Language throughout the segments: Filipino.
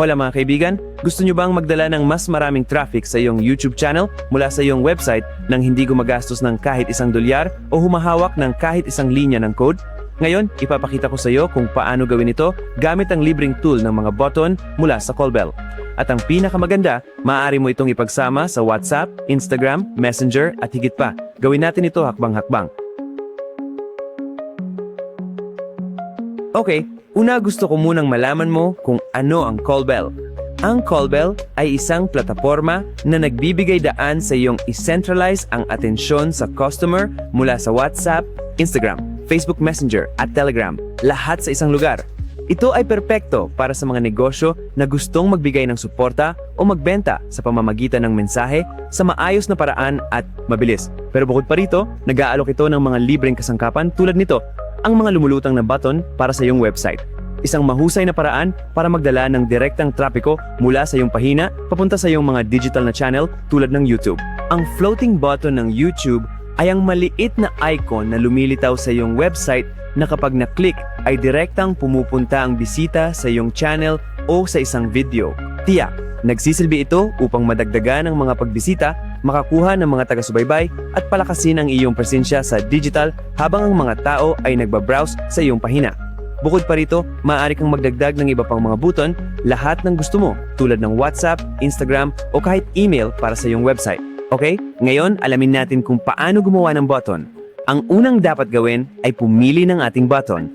Hola mga kaibigan, gusto nyo bang magdala ng mas maraming traffic sa iyong YouTube channel mula sa iyong website nang hindi gumagastos ng kahit isang dolyar o humahawak ng kahit isang linya ng code? Ngayon, ipapakita ko sa iyo kung paano gawin ito gamit ang libreng tool ng mga button mula sa Callbell. At ang pinakamaganda, maaari mo itong ipagsama sa WhatsApp, Instagram, Messenger at higit pa. Gawin natin ito hakbang-hakbang. Okay, una gusto ko munang malaman mo kung ano ang Callbell. Ang Callbell ay isang plataforma na nagbibigay daan sa iyong i-centralize ang atensyon sa customer mula sa WhatsApp, Instagram, Facebook Messenger at Telegram, lahat sa isang lugar. Ito ay perpekto para sa mga negosyo na gustong magbigay ng suporta o magbenta sa pamamagitan ng mensahe sa maayos na paraan at mabilis. Pero bukod pa rito, nag-aalok ito ng mga libreng kasangkapan tulad nito, ang mga lumulutang na button para sa iyong website. Isang mahusay na paraan para magdala ng direktang trapiko mula sa iyong pahina papunta sa iyong mga digital na channel tulad ng YouTube. Ang floating button ng YouTube ay ang maliit na icon na lumilitaw sa iyong website na kapag na-click ay direktang pumupunta ang bisita sa iyong channel o sa isang video. Tiyak, nagsisilbi ito upang madagdagan ang mga pagbisita, makakuha ng mga taga-subaybay at palakasin ang iyong presensya sa digital habang ang mga tao ay nagbabrowse sa iyong pahina. Bukod pa rito, maaari kang magdagdag ng iba pang mga button, lahat ng gusto mo, tulad ng WhatsApp, Instagram o kahit email para sa iyong website. Okay? Ngayon, alamin natin kung paano gumawa ng button. Ang unang dapat gawin ay pumili ng ating button.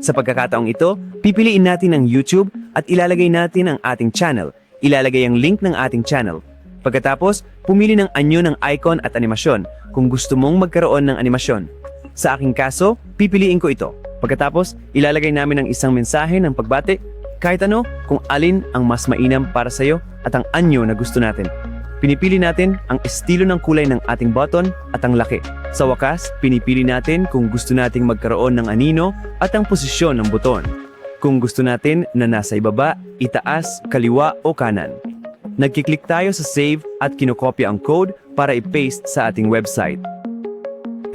Sa pagkakataong ito, pipiliin natin ang YouTube at ilalagay natin ang ating channel. Ilalagay ang link ng ating channel. Pagkatapos, pumili ng anyo ng icon at animasyon kung gusto mong magkaroon ng animasyon. Sa aking kaso, pipiliin ko ito. Pagkatapos, ilalagay namin ang isang mensahe ng pagbati, kahit ano kung alin ang mas mainam para sa iyo at ang anyo na gusto natin. Pinipili natin ang estilo ng kulay ng ating button at ang laki. Sa wakas, pinipili natin kung gusto nating magkaroon ng anino at ang posisyon ng buton. Kung gusto natin na nasa ibaba, itaas, kaliwa o kanan. Nagkiklik tayo sa save at kinokopya ang code para i-paste sa ating website.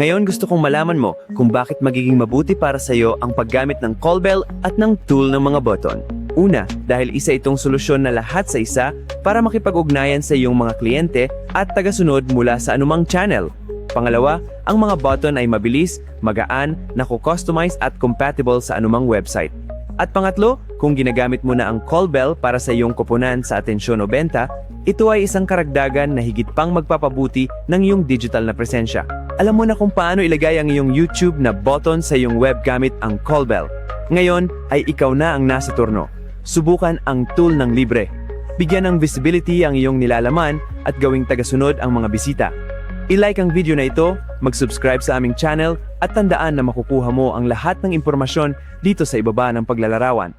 Ngayon gusto kong malaman mo kung bakit magiging mabuti para sa iyo ang paggamit ng callbell at ng tool ng mga button. Una, dahil isa itong solusyon na lahat sa isa para makipag-ugnayan sa iyong mga kliyente at tagasunod mula sa anumang channel. Pangalawa, ang mga button ay mabilis, magaan, nako-customize at compatible sa anumang website. At pangatlo, kung ginagamit mo na ang call bell para sa iyong koponan sa atensyon o benta, ito ay isang karagdagan na higit pang magpapabuti ng iyong digital na presensya. Alam mo na kung paano ilagay ang iyong YouTube na button sa iyong web gamit ang call bell. Ngayon ay ikaw na ang nasa turno. Subukan ang tool ng libre. Bigyan ng visibility ang iyong nilalaman at gawing tagasunod ang mga bisita. I-like ang video na ito, mag-subscribe sa aming channel at tandaan na makukuha mo ang lahat ng impormasyon dito sa ibaba ng paglalarawan.